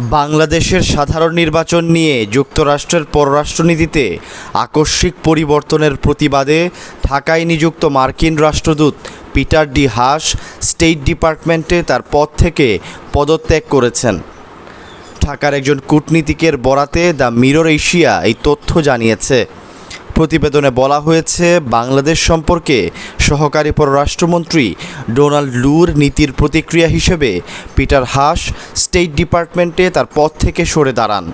বাংলাদেশের সাধারণ নির্বাচন নিয়ে যুক্তরাষ্ট্রের পররাষ্ট্রনীতিতে আকস্মিক পরিবর্তনের প্রতিবাদে ঢাকায় নিযুক্ত মার্কিন রাষ্ট্রদূত পিটার ডি হাস স্টেট ডিপার্টমেন্টে তার পদ থেকে পদত্যাগ করেছেন। ঢাকার একজন কূটনীতিকের বরাতে দ্য মিরর এশিয়া এই তথ্য জানিয়েছে। প্রতিবেদনে বলা হয়েছে, বাংলাদেশ সম্পর্কে সহকারী পররাষ্ট্রমন্ত্রী ডোনাল্ড লুর নীতির প্রতিক্রিয়া হিসেবে পিটার হাস স্টেট ডিপার্টমেন্টে তার পদ থেকে সরে দাঁড়ান।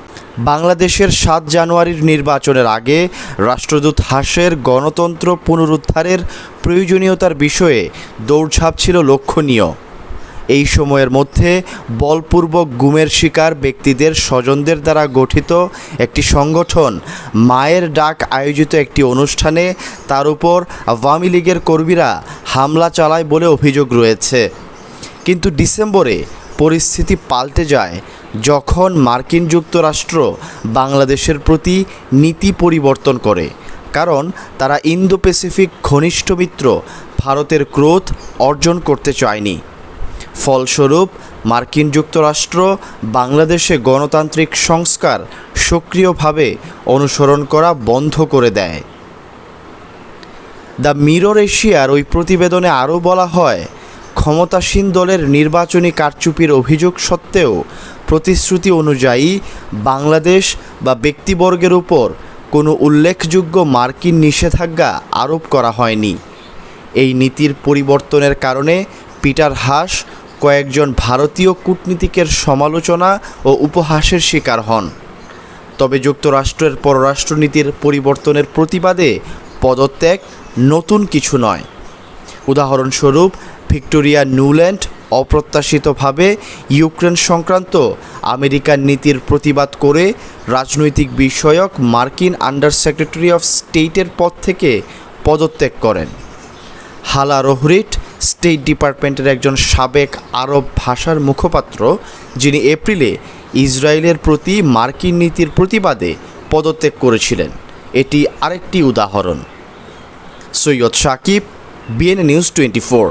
বাংলাদেশের সাত জানুয়ারির নির্বাচনের আগে রাষ্ট্রদূত হাসের গণতন্ত্র পুনরুদ্ধারের প্রয়োজনীয়তার বিষয়ে দৌড়ঝাঁপ ছিল লক্ষণীয়। এই সময়ের মধ্যে বলপূর্বক গুমের শিকার ব্যক্তিদের স্বজনদের দ্বারা গঠিত একটি সংগঠন, মায়ের ডাক আয়োজিত একটি অনুষ্ঠানে তার উপর আওয়ামী লীগের কর্মীরা হামলা চালায় বলে অভিযোগ রয়েছে। কিন্তু ডিসেম্বরে পরিস্থিতি পাল্টে যায় যখন মার্কিন যুক্তরাষ্ট্র বাংলাদেশের প্রতি নীতি পরিবর্তন করে, কারণ তারা ইন্দো প্যাসিফিক ঘনিষ্ঠ মিত্র ভারতের ক্রোধ অর্জন করতে চায়নি। ফলস্বরূপ, মার্কিন যুক্তরাষ্ট্র বাংলাদেশে গণতান্ত্রিক সংস্কার সক্রিয়ভাবে অনুসরণ করা বন্ধ করে দেয়। দ্য মিরর এশিয়ার ওই প্রতিবেদনে আরও বলা হয়, ক্ষমতাসীন দলের নির্বাচনী কারচুপির অভিযোগ সত্ত্বেও প্রতিশ্রুতি অনুযায়ী বাংলাদেশ বা ব্যক্তিবর্গের উপর কোনো উল্লেখযোগ্য মার্কিন নিষেধাজ্ঞা আরোপ করা হয়নি। এই নীতির পরিবর্তনের কারণে পিটার হাস কয়েকজন ভারতীয় কূটনীতিকের সমালোচনা ও উপহাসের শিকার হন। তবে যুক্তরাষ্ট্রের পররাষ্ট্রনীতির পরিবর্তনের প্রতিবাদে পদত্যাগ নতুন কিছু নয়। উদাহরণস্বরূপ, ভিক্টোরিয়া নিউল্যান্ড অপ্রত্যাশিতভাবে ইউক্রেন সংক্রান্ত আমেরিকার নীতির প্রতিবাদ করে রাজনৈতিক বিষয়ক মার্কিন আন্ডার সেক্রেটারি অফ স্টেটের পদ থেকে পদত্যাগ করেন। হালা রোহরিট স্টেট ডিপার্টমেন্টের একজন সাবেক আরব ভাষার মুখপাত্র, যিনি এপ্রিলে ইসরায়েলের প্রতি মার্কিন নীতির প্রতিবাদে পদত্যাগ করেছিলেন। এটি আরেকটি উদাহরণ। Syed Sakib BNA news twenty four